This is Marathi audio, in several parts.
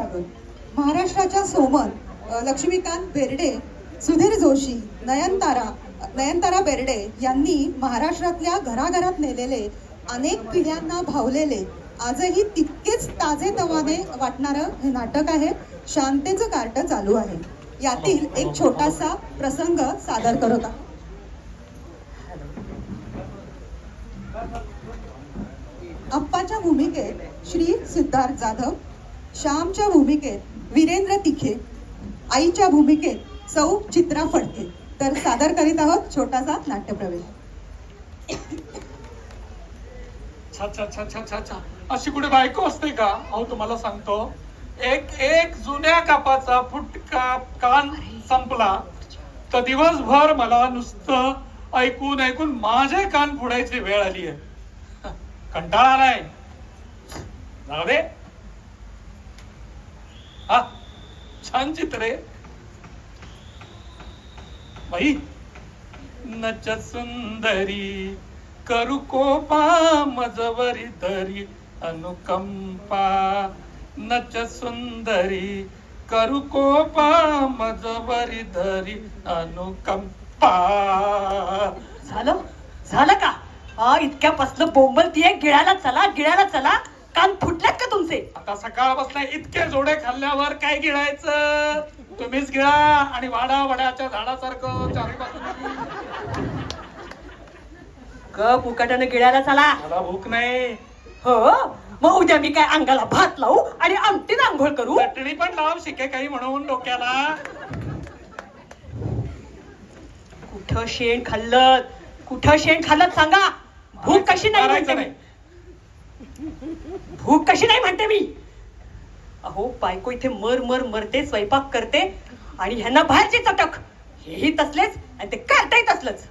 लागल महाराष्ट्राच्या सोमन लक्ष्मीकांत बेर्डे सुधीर जोशी नयनतारा नयनतारा बेर्डे यांनी महाराष्ट्रातल्या घराघरात नेलेले अनेक पिढ्यांना भावलेले आजही तितकेच ताजे तवाने वाटणारं हे नाटक आहे. शांतेचं कार्ट चालू आहे. यातील एक छोटासा प्रसंग सादर करत आहोत. अप्पाच्या भूमिकेत श्री सिद्धार्थ जाधव श्यामच्या भूमिकेत वीरेंद्र तिखे आईच्या भूमिकेत सौ चित्रा फडके. तर सादर करीत आहोत छोटासा नाट्यप्रवेश. छा छा छा छा छा छा. अशी कुठे बायको असते का? अहो तुम्हाला सांगतो. एक एक जुन्या कापाचा फुटका कान संपला तर दिवसभर मला नुसतं ऐकून ऐकून माझे कान फोडायची वेळ आली आहे कंटाळा नाही जाऊ दे. हा छान आहे. बाई. नच सुंदरी करू कोपा मजवरी धरी अनुकंपा. नच सुंदरी करू कोपा मजवरी धरी अनुकंपा. झालं? झालं का? आ इतक्या पसलं आहे गिळायला चला गिळायला चला. कान फुटल्यात का तुमचे? आता सकाळपासून इतके जोडे खाल्ल्यावर काय गिळायचं? तुम्हीच गिळा आणि वाडा वड्याच्या झाडासारखं चारी ग मुकाटाने गिळायला चला. मला भूक नाही. हो मग उद्या मी काय अंगाला भात लावू आणि आमटीत आंघोळ करू? चटणी पण लाव शिके काही म्हणून डोक्याला. कुठं शेण खाल्लं कुठं शेण खाल्लं सांगा? भूक कशी नाही म्हणते भूक कशी नाही म्हणते मी. अहो बायको इथे मर मर मरते स्वयंपाक करते आणि ह्यांना बाहेरची चटक. हेही तसलेच आणि ते कार्टही तसलंच.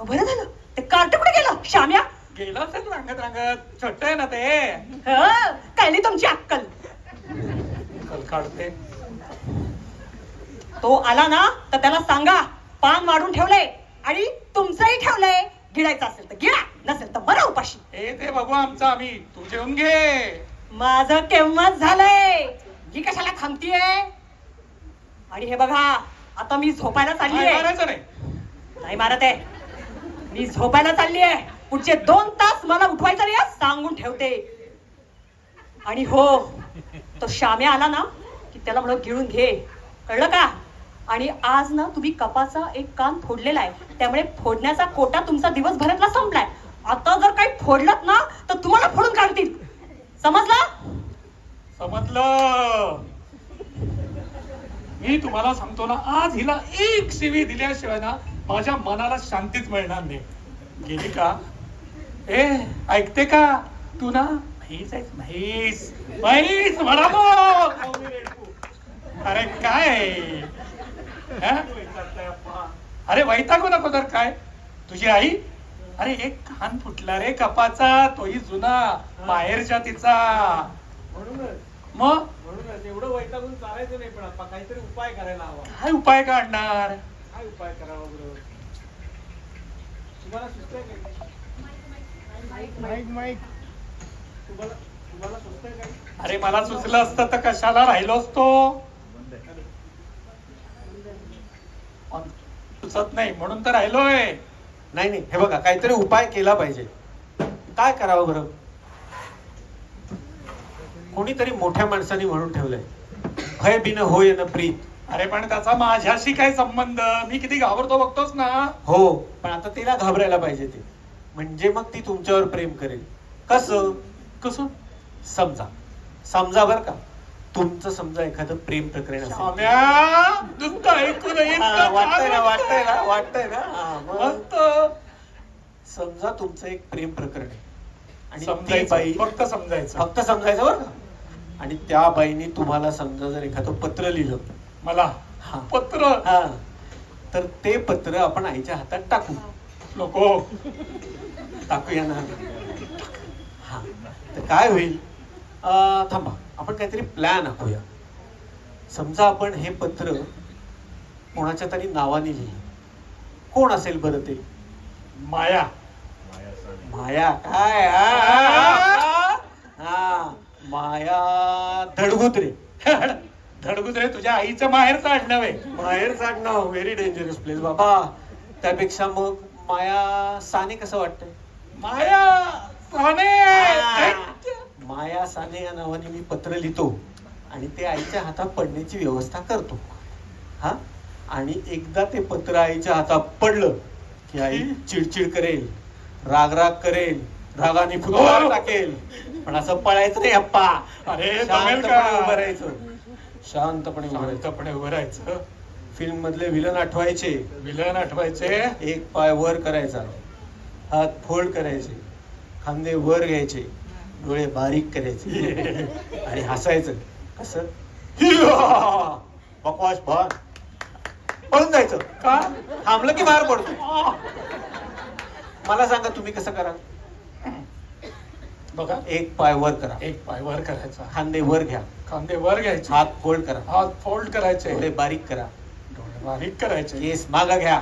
बरं झालं. ते कार्ट कुठे गेलं? श्याम्या? गेलं असेल रांगत रांगत. छोट आहे ना ते. हं, कळली तुमची अक्कल. कल काढते. तो आला ना तर त्याला सांगा पान वाढून ठेवलंय आणि तुमचंही ठेवलंय. गिळायचं असेल तर गिळा. नसेल तर बरं उपाशी. हे ते बघू आमचं आम्ही. तू जेवून घे. माझं केव्हाच झालंय? ही कशाला थांबतीये? आणि हे बघा आता मी झोपायला चालली काय आहे मारायचं नाही. नाही मारत आहे. मी झोपायला चालली आहे पुढचे दोन तास मला उठवायचं नाही हं, सांगून ठेवते. आणि हो तो श्याम्या आला ना की त्याला म्हणून गिळून घे. कळलं का? आणि आज ना तुम्ही कपाचा एक कान फोडलेला आहे. त्यामुळे फोडण्याचा कोटा तुमचा दिवसभरातला संपलाय. आता जर काही फोडलं ना तर तुम्हाला फोडून काढतील. समजलं? समजलं. मी तुम्हाला सांगतो ना आज हिला एक शिवी दिल्याशिवाय ना माझ्या मनाला शांतीच मिळणार नाही. गेली का? ए ऐकते का? तू ना म्हैस आहेस म्हैस म्हैस म्हणा अरे काय? अरे वैतागू नको तर काय? तुझी आई? अरे एक कान फुटला रे कपाचा तोही जुना माहेरच्या तिचा. म्हणूनच. मग? म्हणूनच एवढं वैतागून चालायचं नाही पण आता काहीतरी उपाय करायला हवा. काय उपाय काढणार? काय उपाय करावा बरोबर तुम्हाला सुचतंय काय माईक माईक. तुम्हाला तुम्हाला सुचतंय काय अरे मला सुचलं असतं तर कशाला राहिलो असतो सुचत नाही म्हणून तर राहिलोय. नाही नाही. हे बघा काहीतरी उपाय केला पाहिजे. काय करावं बरं? कोणीतरी मोठ्या माणसाने म्हणून ठेवलंय. भय बिन होय न प्रीत. अरे पण त्याचा माझ्याशी काय संबंध? मी किती घाबरतो बघतोस ना. हो पण आता तिला घाबरायला पाहिजे ते. म्हणजे मग ती तुमच्यावर प्रेम करेल. कसं? कसं? समजा. समजा बर का. तुमचं समजा एखादं प्रेम प्रकरण असेल ऐकून हा, वाटतंय ना वाटतंय. ना वाटतंय ना. हा, मग? मस्त. समजा तुमचं एक प्रेम प्रकरण आहे. आणि ती समजायचं फक्त समजायचं. फक्त समजायचं बरं का? आणि त्या बाईने तुम्हाला समजा जर एखादं पत्र लिहिलं. मला? हा. पत्र? हा. तर ते पत्र आपण आईच्या हातात टाकू. नको. टाकूया ना. हा. तर काय होईल? अं, थांबा. आपण काहीतरी प्लॅन आखूया. समजा आपण हे पत्र कोणाच्या तरी नावाने लिहिलं. कोण असेल बरं ते? माया. माया. काय? हा. माया धडगुत्रे. धडगुत रे तुझ्या आईचं माहेरचं आडनाव आहे बाहेर नाव व्हेरी डेंजरस प्लेस बाबा. त्यापेक्षा मग माया साने कसं वाटतंय? माया साने! माया साने या नावाने मी पत्र लिहितो आणि ते आईच्या हातात पडण्याची व्यवस्था करतो. हा? आणि एकदा ते पत्र आईच्या हातात पडलं की आई चिडचिड करेल राग राग करेल रागाने फुटबॉल टाकेल. पण असं पळायचं नाही अप्पा अरे शांतपणे उभं राहायचं. शांतपणे उभं राहायचं. फिल्म मधले विलन आठवायचे. विलन आठवायचे. एक पाय वर करायचा. हात फोल्ड करायचे. खांदे वर घ्यायचे. डोळे बारीक करायचे. आणि हसायचं. कसं! बकवास भान पळून जायचं. का? थांबलं की मार पडतो. मला सांगा तुम्ही कसं करा बघा एक पाय वर करा. एक पाय वर करायचा. खांदे वर घ्या. खांदे वर घ्यायचे. हात फोल्ड करा. हात फोल्ड करायचे. डोळे बारीक करा. डोळे बारीक करायचे. केस मागा घ्या.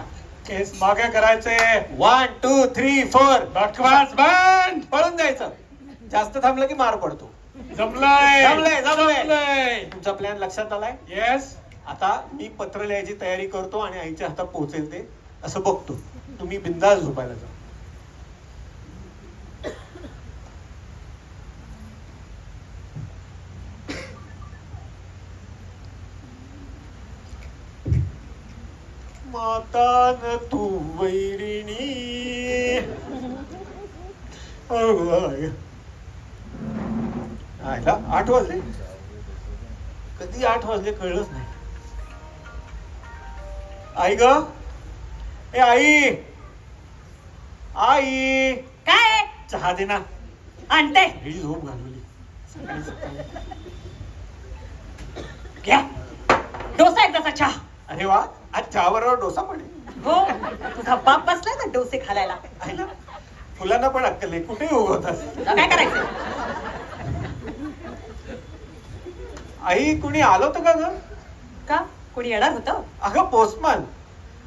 केस मागे करायचे. वन टू थ्री फोर बकवास बंद. पळून जायचं. जास्त थांबलं की मार पडतो. जमलंय. जमलंय, जमलंय. तुमचा प्लॅन लक्षात आलाय? येस आता मी पत्र लिहायची तयारी करतो आणि आईच्या हातात पोहोचेल ते. असं बघतो. तुम्ही बिंदास झोपायला जा. माता न तू वैरिणी. आयला आठ वाजले? कधी आठ वाजले कळलंच नाही. आई ग? ए आई! आई! काय? चहा दे ना. आणते. ही झोप घालवली. सकाळी सकाळी. घ्या. डोसा एकदाचा चहा. अरे वा आज चहाबरोबर डोसा पडेल हो तुझा बाप बसलाय ना डोसे खालायला आहे ना? फुलांना पण अक्कल नाही. कुठेही उगवतात. तुला काय करायचं? आई कुणी आलं होतं का ग? का? कोणी येणार होतं? अगं पोस्टमॅन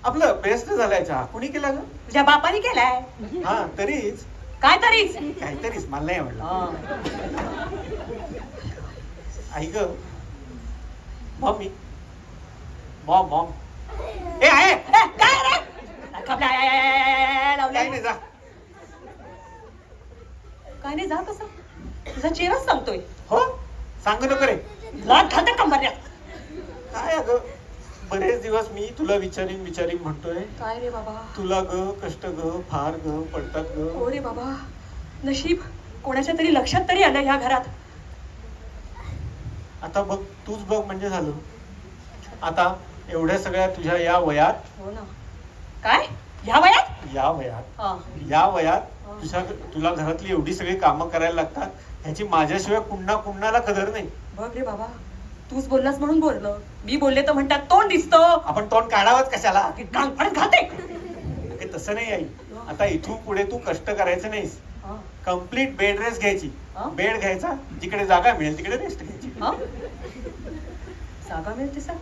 आपलं बेस्ट झालाय चहा. कुणी केला ग? तुझ्या बापाने केलाय. हा तरीच. काय तरीच? काहीतरीच मला नाही आवडलं. हा. आई ग मम्मी. Maugham Maugham. ए आहे. ए, काय रे? आय, आय, आय, आय, आय, आय, काही लावलंय. नाही जा. काय नाही जा कसं तुझा चेहराच सांगतोय. हो? सांगू नको रे. काय अगं? बरेच दिवस मी तुला विचारीन विचारीन म्हणतोय. काय रे बाबा? तुला ग कष्ट ग फार ग पडतात हो ग रे बाबा. नशीब कोणाच्या तरी लक्षात तरी आलं ह्या घरात. आता बघ तूच बघ म्हणजे झालं. आता एवढ्या सगळ्या तुझ्या या वयात हो ना. काय? ह्या वयात? या वयात. हा. या वयात तुझ्या तुला घरातली एवढी सगळी कामं करायला लागतात. ह्याची माझ्याशिवाय कुणा कुणाला कदर नाही. बघ रे बाबा तूच बोललास म्हणून बोललो. मी बोलले तर म्हणतात तोंड दिसतो. आपण तोंड काढावंच कशाला? हे तसं नाही आई. आता इथून पुढे तू कष्ट करायचं नाहीस. कंप्लीट बेड रेस्ट घ्यायची? बेड घ्यायचा. जिकडे जागा मिळेल तिकडे रेस्ट घ्यायची. हा? जागा मिळते सर.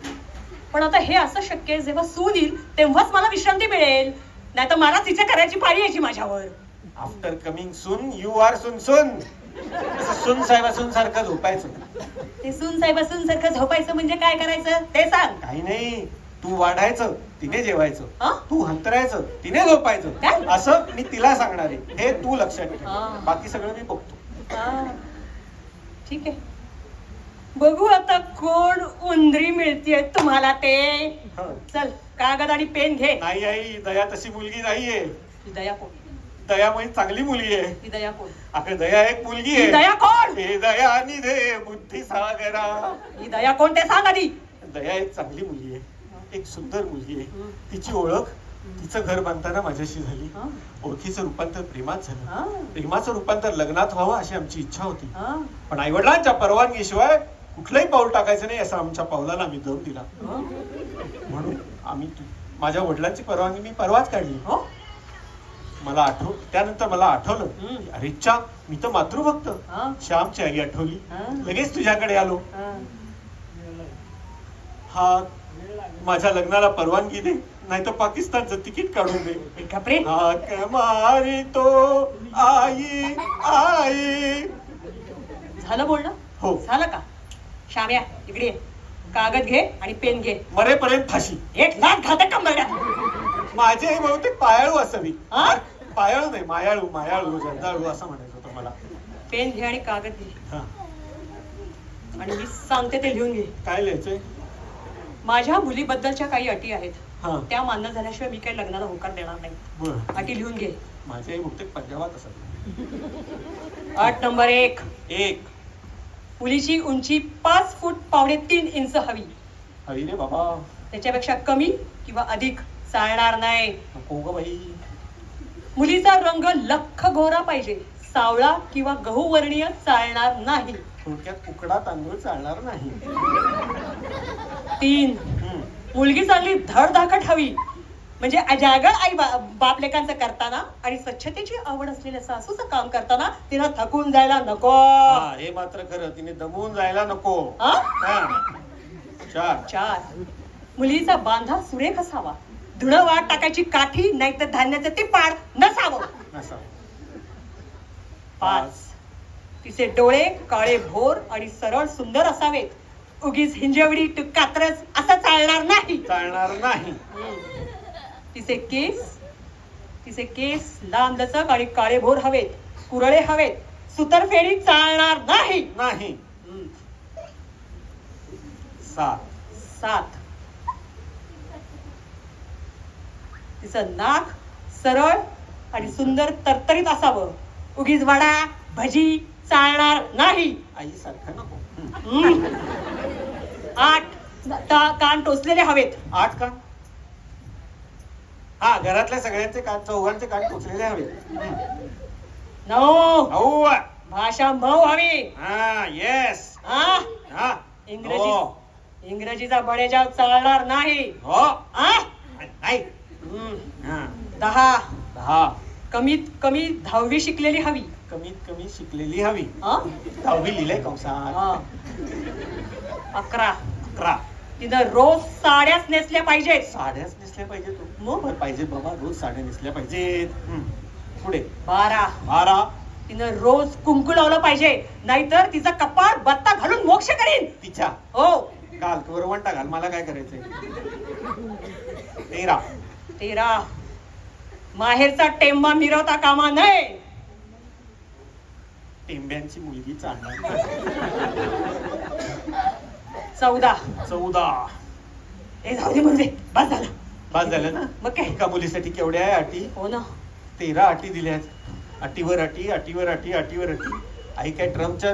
पण आता हे असं शक्य आहे जेव्हा सून येईल तेव्हाच मला विश्रांती मिळेल. नाही तर मला तिच्या करायची पाळी यायची माझ्यावर. After coming soon you are soon soon soon साहेबा सुन सारखं झोपायचं. ते सून साहेब सून सारखं झोपायचं म्हणजे काय करायचं? ते सांग. काही नाही तू वाढायचं तिने जेवायचं? तू हंतरायचं तिने झोपायचं? असं मी तिला सांगणार आहे. हे तू लक्षात ठेव. बाकी सगळं मी बघतो. हा. ठीक आहे. बघू आता कोण उंदरी मिळतीये तुम्हाला ते. हं. चल कागद आणि पेन घे. नाही आई दया तशी मुलगी नाहीये. दया कोण? दया म्हणजे चांगली मुलगी आहे. ही दया कोण? अगं दया एक मुलगी ही आहे. दया कोण? हे दया निधे बुद्धी सागरा ही दया कोण ते सांग आधी दया एक चांगली मुलगी आहे. एक सुंदर मुलगी आहे. हं. तिची ओळख तिचं घर बांधताना माझ्याशी झाली. हं. ओळखीचं रूपांतर प्रेमात झालं. हा. प्रेमाचं रूपांतर लग्नात व्हावं अशी आमची इच्छा होती. हा. पण आईवडिलांच्या परवानगीशिवाय कुठलंही पाऊल टाकायचं नाही असं आमच्या पावलाला आम्ही दम दिला. हा. म्हणून आम्ही तु- माझ्या वडिलांची परवानगी मी परवाच काढली. हो. मला आठव त्यानंतर मला आठवलं. अरे चा मी तर मातृभक्त. श्यामची आई आठवली. लगेच तुझ्याकडे आलो. हा. माझ्या लग्नाला परवानगी दे नाही तर पाकिस्तानचं तिकीट काढून दे. हाक मारी तो आई आई. झालं बोलणं? हो. झालं का? श्याम्या इकडे ये. कागद घे आणि पेन घे. मरेपर्यंत फाशी. एक लाख घातक कंबरड्या. माझी आई बहुतेक पायाळू असावी. हा? पायाळू नाही मायाळू मायाळू जंजाळू असं म्हणायचं होतं मला. पेन घे आणि कागद घे. हा. आणि मी सांगते ते लिहून घे. काय लिहायचंय? माझ्या मुलीबद्दलच्या काही अटी आहेत. हा. त्या मान्य झाल्याशिवाय मी काही लग्नाला होकार देणार नाही. बर. अटी लिहून घे. माझी आई बहुतेक पंजाबात असावी अट नंबर एक. एक. मुलीची उंची पाच फूट पावणे तीन इंच हवी. हवी रे बाबा. त्याच्यापेक्षा कमी किंवा अधिक. चालणार नाही. मुलीचा रंग लख गोरा पाहिजे. सावळा किंवा गहू वर्णीय चालणार नाही. थोडक्यात उकडा तांदूळ चालणार नाही. तीन. मुलगी चांगली धडधाकट हवी. म्हणजे अजागळ आई बा- बापलेकांचं करताना आणि स्वच्छतेची आवड असलेल्या सासूचं काम करताना तिला थकून जायला नको. हा, हे मात्र खरं. तिने दमवून जायला नको. हा? हा. चार. चार. मुलीचा बांधा सुरेख असावा. धुणं वाट टाकायची काठी नाहीतर धान्याचं ते पाड नसावं. पाच. तिचे डोळे काळे भोर आणि सरळ सुंदर असावेत. उगीच हिंजवडी टू कात्रस असं चालणार नाही. चालणार नाही. तिचे केस तिचे केस लांब लचक आणि काळे भोर हवेत. कुरळे हवेत. सुतरफेडी चालणार नाही. नाही. सात. सात. तिचं नाक सरळ आणि सुंदर तरतरीत असावं. उगीच वडा भजी चालणार नाही. आई सारखं नको. आठ ता- कान टोचलेले हवेत. आठ का? हा घरातल्या सगळ्यांचे कान चौघांचे कान टोचलेले हवे नऊ. भाषा मऊ हवी. हा येस आ? हा. इंग्रजी हो. इंग्रजीचा बडेजाव चालणार नाही. हो. आ? नाही. हा. दहा. दहा. कमीत कमी दहावी शिकलेली हवी. कमीत कमी शिकलेली हवी? दहावी लिहिलंय कंसात. अकरा. अकरा. तिनं रोज साड्याच नेसल्या पाहिजेत. साड्याच नेसल्या पाहिजे तू मग? बरं, पाहिजे बाबा रोज साड्या नेसल्या पाहिजेत. हम्म. पुढे. बारा. बारा. तिनं रोज कुंकू लावलं पाहिजे. नाहीतर तिचा कपाळ बत्ता घालून मोक्ष करीन. तिच्या. हो. घाल वरवंटा घाल. मला काय करायचंय? तेरा. तेरा. माहेरचा टेंबा मिरवता कामा नये. टेंब्यांची मुलगी चालणार चौदा. चौदा. हे जाऊ दे म्हणजे बस झालं. बाद झालं ना? मग काय? एका मुलीसाठी केवढ्या आहे अटी? हो ना. तेरा अटी दिल्यात अटीवर अटी अटीवर अटी अटीवर अटी. आई काय ट्रम्पच्या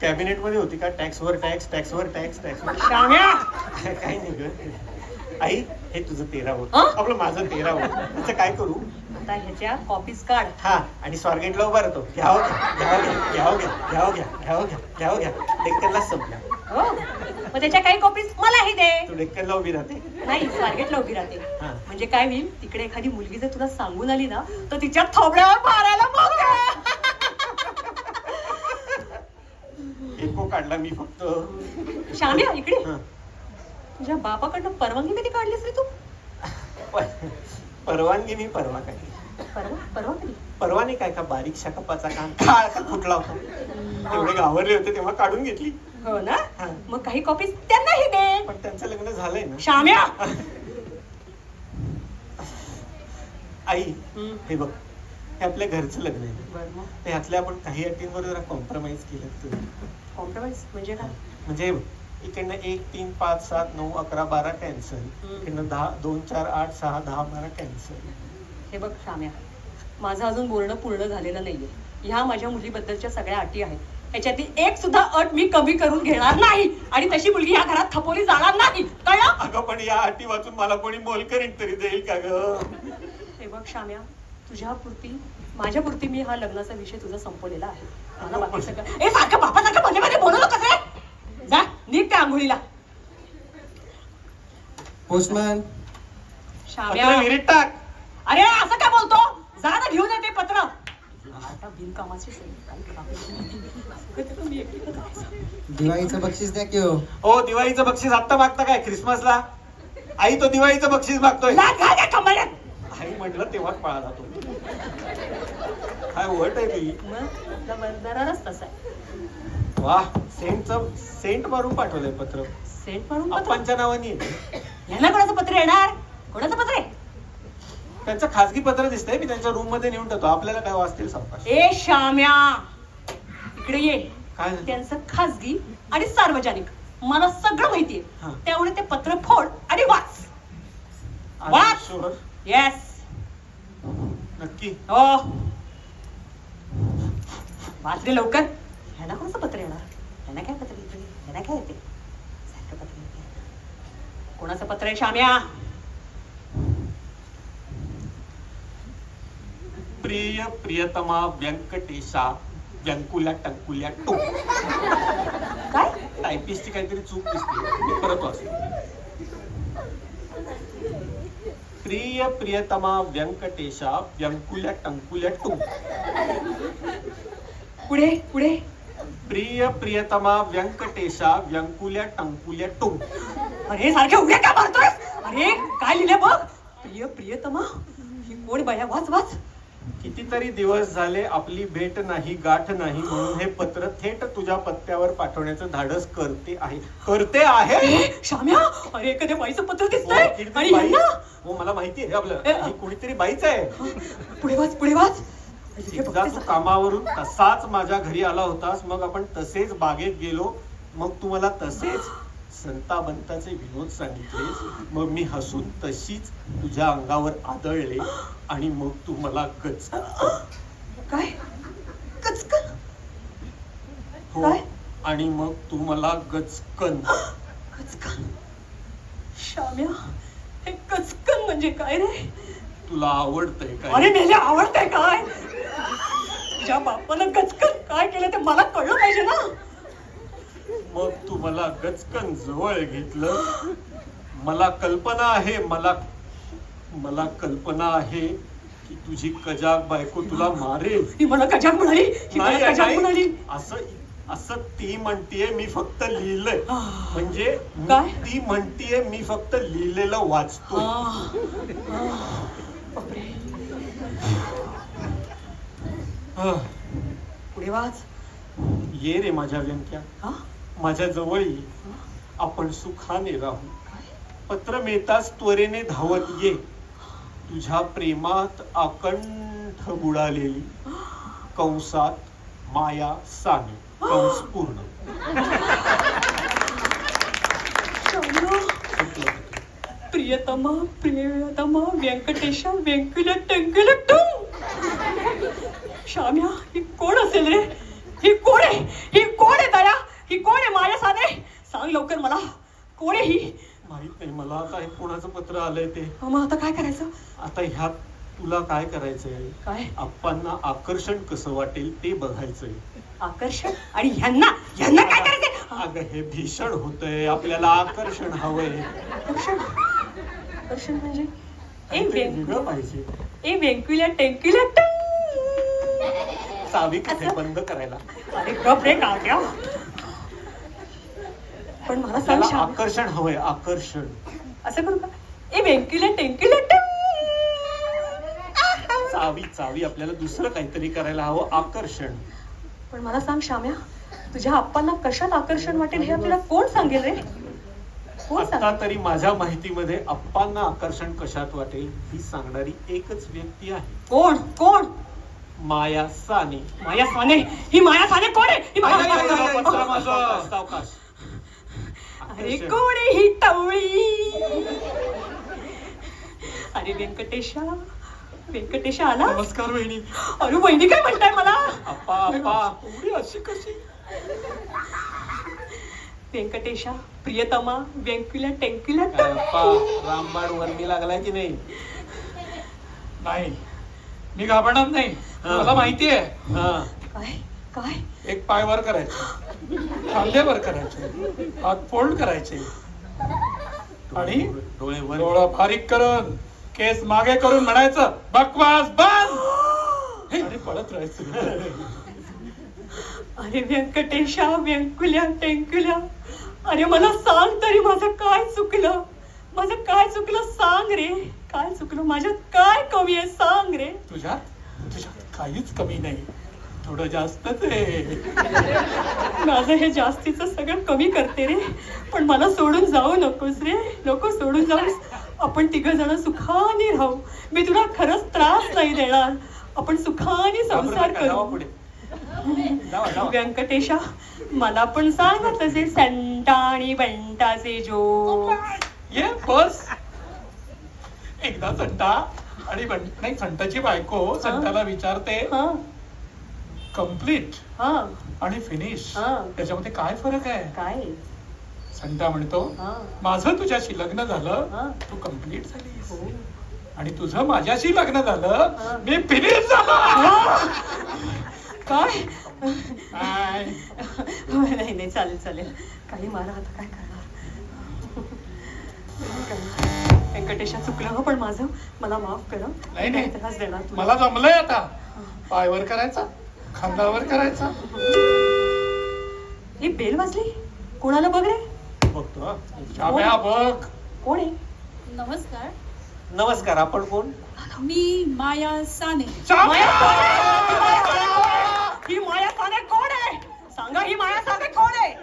कॅबिनेटमध्ये होती का? टॅक्सवर टॅक्स टॅक्सवर टॅक्स टॅक्सवर. काही नाही आई हे तुझं तेरावं हं? आपलं माझं तेरावं त्याचं काय करू? आता ह्याच्या कॉपीज काढ. हा आणि स्वारगेटला उभा राहतो घ्यावं घ्या घ्यावं घ्या घ्यावं घ्या घ्यावं घ्या घ्यावं घ्या डेक्कनला संपला. हो. मग त्याच्या काही कॉपीज मलाही दे. तू डेक्कनला उभी राहते? नाही स्वारगेटला उभी राहते. हा. म्हणजे काय होईल तिकडे एखादी मुलगी जर तुला सांगून आली ना तर तिच्या थोबड्यावर मारायला बघ. एको काढला मी फक्त. शाम्या इकडे. हा. तुझ्या बापाकडनं परवानगी कधी काढलीस रे तू? परवानगी मी परवा काय परवा? परवा कधी? परवाने काय का बारीकशा कपाचा कान काळ का फुटला होता? तेवढे घाबरले होते तेव्हा काढून घेतली. हो ना? हा. मग काही कॉपीज त्यांनाही दे. पण त्यांचं लग्न झालंय ना? शाम्या! आई हम्म. हे बघ. हे आपल्या घरचं लग्न आहे. बरं मग? त्यातल्या आपण काही अटींवर जरा कॉम्प्रोमाइज केलं तर कॉम्प्रोमाइज म्हणजे काय? म्हणजे हे बघ, इकडनं एक तीन पाच सात नऊ अकरा बारा कॅन्सल. इकडनं दहा दोन चार आठ सहा दहा बारा कॅन्सल हे बघ शाम्या माझं अजून बोलणं पूर्ण झालेलं नाहीये. ह्या माझ्या मुलीबद्दलच्या सगळ्या अटी आहेत. याच्यातली एक सुद्धा अट मी कमी करून घेणार नाही. आणि तशी मुलगी या घरात थपोली जाणार नाही. कळलं? अगं पण या अटी वाचून मला कोणी मोलकरीण तरी देईल का ग? हे बघ शाम्या तुझ्या पुरती माझ्या पुरती मी हा लग्नाचा विषय तुझा संपवलेला आहे. मला बाकी सगळं ए सारखं मध्ये मध्ये बोलू नकोस रे. जा. त्या आंघोळीला पोस्टमॅन. शाम्या पत्र विहिरीत टाक. अरे असं काय बोलतो? जा ना घेऊन येते पत्र. आता बिनकामाची. दिवाळीचं बक्षीस द्या की हो? हो दिवाळीचं बक्षीस आत्ता मागता काय? क्रिसमसला आई तो दिवाळीचं बक्षीस मागतोय. लाथ घाल त्या कमरेत. आई म्हटलं तेव्हाच पळाला तो काय वट आहे ती? मग आपला तसा आहे. वा सेंटचं सेंट मारून पाठवलंय पत्र. सेंट मारून पत्र? आप्पांच्या नावाने आहे. यांना कोणाचं पत्र येणार? कोणाचं पत्र आहे? त्यांचं खासगी पत्र दिसतंय मी त्यांच्या रूममध्ये नेऊन टाकतो आपल्याला काय वाचतील सावकाश ए श्याम्या! इकडे ये. काय झालं? त्यांचं खाजगी आणि सार्वजनिक. मला सगळं माहितीये. हा. त्यामुळे ते पत्र फोड आणि वाच. Are वा. you sure? येस नक्की. हो. वाच रे लवकर. ह्यांना कोणाचं पत्र येणार? ह्यांना काय पत्र येते ह्यांना काय येते सारखं पत्र येते कोणाचं पत्र आहे श्याम्या प्रिय प्रियतमा व्यंकटेशा व्यंकुल्या टंकुल्या टू. काय? टायपिस्टची काहीतरी चूक दिसते. मी परत वाचतो प्रिय प्रियतमा व्यंकटेशा व्यंकुल्या टंकुल्या टू. पुढे पुढे. प्रिय प्रियतमा व्यंकटेशा व्यंकुल्या टंकुल्या टू अरे सारख्या उड्या का मारतोय अरे काय लिहिले बघ? प्रिय प्रियतमा ही कोण बाया? वाच वाच. कितीतरी दिवस झाले आपली भेट नाही गाठ नाही म्हणून हे पत्र थेट तुझ्या पत्त्यावर पाठवण्याचं धाडस करते आहे. करते आहे? ए, श्याम्या अरे एखाद्या बाईचं पत्र हो, दिसतंय कितीतरी आणि बाई- हो मला माहिती आहे आपलं. ही कोणीतरी बाईच आहे. पुढे वाच पुढे वाच. एकदा बघते तू कामावरून तसाच माझ्या घरी आला होतास मग आपण तसेच बागेत गेलो मग तू मला तसेच संताबंताचे विनोद सांगितले मग मी हसून तशीच तुझ्या अंगावर आदळले आणि मग तू मला गच काय? हो काय? आणि मग तू मला गचकन. कचकन श्याम्या हे कचकन म्हणजे काय रे? तुला आवडतंय अरे काय मेले आवडतंय काय? ज्या बापानं कचकन काय केलं ते मला कळलं पाहिजे ना. मग तू मला गचकन जवळ घेतलं. मला कल्पना आहे मला मला कल्पना आहे की तुझी कजाक बायको तुला मारेल. ही मला कजाक म्हणाली ही नाही मला कजाक नाही. म्हणाली. असं असं ती म्हणतीये मी फक्त लिहिलंय. म्हणजे मी- काय? ती म्हणतीये मी फक्त लिहिलेलं. बापरे. आह, पुढे वाच. ये रे माझ्या व्यंक्या हा? माझ्या जवळ ये. आपण सुखाने राहू. पत्र मिळताच त्वरेने धावत ये. तुझ्या प्रेमात आकंठ बुडालेली. कंसात माया साने कंस पूर्ण. प्रियतमा प्रियतमा व्यंकटेशा व्यंकुल टंकुल टुम श्याम्या ही कोण असेल रे? ही कोण आहे? ही कोण आहे दया ही कोण आहे माया साने सांग लवकर मला. कोण आहे ही? माहीत नाही मला आता हे कोणाचं पत्र आलंय ते. मग आता काय करायचं? आता ह्यात तुला काय करायचंय? काय? आप्पांना आकर्षण कसं वाटेल ते बघायचंय. आकर्षण? आणि ह्यांना? ह्यांना काय करायचंय? अगं हे भीषण होतंय. आपल्याला आकर्षण हवंय. आकर्षण? आकर्षण म्हणजे? ए वेगळं पाहिजे. ए व्यंकुल्या टेंकुल्या टंग! चावी कुठे? बंद करायला. अरे गप रे काट्या पण मला सांग त्याला श्याम आकर्षण हवंय आकर्षण. असं करू का? ए व्यंकुल्या टेंकुल्या टंग चावी चावी आपल्याला दुसरं काहीतरी करायला हवं आकर्षण. पण मला सांग श्याम्या तुझ्या आप्पांना कशात आकर्षण वाटेल हे आपल्याला कोण सांगेल रे? कोण आता सांग तरी माझ्या माहितीमध्ये आप्पांना आकर्षण कशात वाटेल ही सांगणारी एकच व्यक्ती आहे. कोण? कोण? माया साने माया साने ही माया साने कोण आहे ही माया साने-. सावकाश, सावकाश. अरे. कोण आहे ही टवळी अरे व्यंकटेशा व्यंकटेशा आला नमस्कार वहिनी अरे वहिनी काय म्हणताय मला आप्पा आप्पा एवढी अशी कशी व्यंकटेशा प्रियतमा व्यंकुल्या टेंकुल्या काय आप्पा रामबाण वर्मी लागलाय की नाही नाही मी घाबरणार नाही. मला माहिती आहे. हा काय? काय? एक पाय वर करायचे. खांदे वर करायचे. हात फोल्ड करायचे. आणि डोळे वर डोळं बारीक करून केस मागे करून म्हणायचं बकवास बस आणि पळत राहायचं. अरे व्यंकटेशा व्यंकुल्या टेंकुल्या. अरे मला सांग तरी माझं काय चुकलं? माझं काय चुकलं सांग रे? काय चुकलं? माझ्यात काय कमी आहे? सांग रे. तुझ्यात? तुझ्यात काहीच कमी नाही. थोडं जास्तच आहे. माझं हे जास्तीचं सगळं कमी करते रे. पण मला सोडून जाऊ नकोस रे. नको सोडून जाऊस आपण तिघ जण सुखाने राहू. मी तुला खरंच त्रास नाही देणार. आपण सुखाने संसार करू. पुढे. व्यंकटेशा मला पण सांग तसे संटा आणि बंटाचे जो ये बस. एकदा संटा आणि नाही संटाची बायको संटाला विचारते हा. कंप्लीट हा. आणि फिनिश हा. त्याच्यामध्ये काय फरक आहे? काय? संटा म्हणतो हा. माझं तुझ्याशी लग्न झालं हा. तू कंप्लीट झालीस. हो. आणि तुझं माझ्याशी लग्न हा. झालं मी फिनिश झालो. काय? काय? नाही नाही चालेल चालेल. काही मारा आता काय करणार? व्यंकटेशा चुकलं हो पण माझं मला माफ कर. नाही नाही. त्रास देणार मला जमलंय आता. पायवर करायचा खांद्यावर करायचा. ही बेल वाजली? कोणाला बघ रे? बघतो हा. बघ. कोण आहे? नमस्कार. नमस्कार आपण कोण? मी माया साने. माया शाम्या! साने! ही माया साने कोण आहे? सांगा ही माया साने कोण आहे?